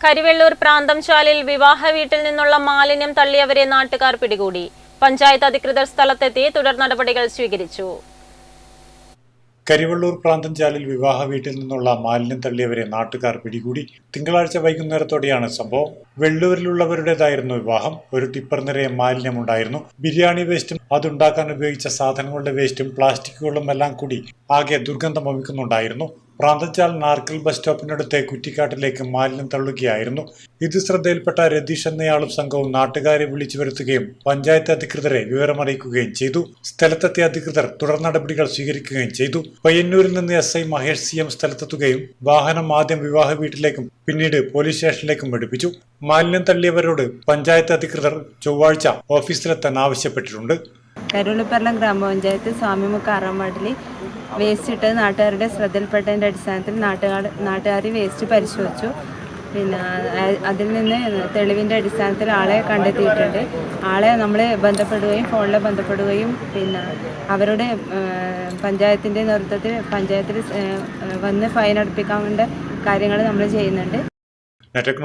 കരിവെള്ളൂർ പ്രാന്തംശാലിൽ വിവാഹ വീട്ടിൽ നിന്നുള്ള മാലിന്യം തള്ളിയവരെ നാട്ടുകാർ പിടികൂടി. പഞ്ചായത്ത് അധികൃതർ സ്ഥലത്തെത്തി തുടർ നടപടികൾ സ്വീകരിച്ചു. കരിവള്ളൂർ പ്രാന്തംചാലിൽ വിവാഹ വീട്ടിൽ നിന്നുള്ള മാലിന്യം തള്ളിയവരെ നാട്ടുകാർ പിടികൂടി. തിങ്കളാഴ്ച വൈകുന്നേരത്തോടെയാണ് സംഭവം. വെള്ളൂരിലുള്ളവരുടേതായിരുന്നു വിവാഹം. ഒരു ടിപ്പർ നിറയെ മാലിന്യമുണ്ടായിരുന്നു. ബിരിയാണി വേസ്റ്റും അതുണ്ടാക്കാൻ ഉപയോഗിച്ച സാധനങ്ങളുടെ വേസ്റ്റും പ്ലാസ്റ്റിക്കുകളും എല്ലാം കൂടി ആകെ ദുർഗന്ധം വമിക്കുന്നുണ്ടായിരുന്നു. പ്രാന്തച്ചാൽ നാർക്കൽ ബസ് സ്റ്റോപ്പിനടുത്തെ കുറ്റിക്കാട്ടിലേക്ക് മാലിന്യം തള്ളുകയായിരുന്നു. ഇത് ശ്രദ്ധയിൽപ്പെട്ട രതീഷ് എന്നയാളും സംഘവും നാട്ടുകാരെ വിളിച്ചു വരുത്തുകയും പഞ്ചായത്ത് അധികൃതരെ വിവരമറിയിക്കുകയും ചെയ്തു. സ്ഥലത്തെത്തിയ അധികൃതർ തുടർ നടപടികൾ സ്വീകരിക്കുകയും ചെയ്തു. പയ്യന്നൂരിൽ നിന്ന് S I Mahesh C M സ്ഥലത്തെത്തുകയും വാഹനം ആദ്യം വിവാഹ വീട്ടിലേക്കും പിന്നീട് പോലീസ് സ്റ്റേഷനിലേക്കും പഠിപ്പിച്ചു മാലിന്യം തള്ളിയവരോട് പഞ്ചായത്ത് അധികൃതർ ചൊവ്വാഴ്ച ഓഫീസിലെത്താൻ ആവശ്യപ്പെട്ടിട്ടുണ്ട്. കരുളിപ്പറളം ഗ്രാമപഞ്ചായത്ത് സ്വാമിമുക്ക് ആറാം വാർഡിൽ വേസ്റ്റ് ഇട്ടത് നാട്ടുകാരുടെ ശ്രദ്ധയിൽപ്പെട്ടതിന്റെ അടിസ്ഥാനത്തിൽ നാട്ടുകാർ നാട്ടുകാർ വേസ്റ്റ് പരിശോധിച്ചു. പിന്നെ അതിൽ നിന്ന് തെളിവിന്റെ അടിസ്ഥാനത്തിൽ ആളെ കണ്ടെത്തിയിട്ടുണ്ട്. ആളെ നമ്മൾ ബന്ധപ്പെടുകയും ഫോണിൽ ബന്ധപ്പെടുകയും പിന്നെ അവരുടെ പഞ്ചായത്തിന്റെ നേതൃത്വത്തിൽ പഞ്ചായത്തിൽ വന്ന് ഫൈൻ അടുപ്പിക്കാൻ വേണ്ട കാര്യങ്ങൾ നമ്മൾ ചെയ്യുന്നുണ്ട്. നെറ്റക്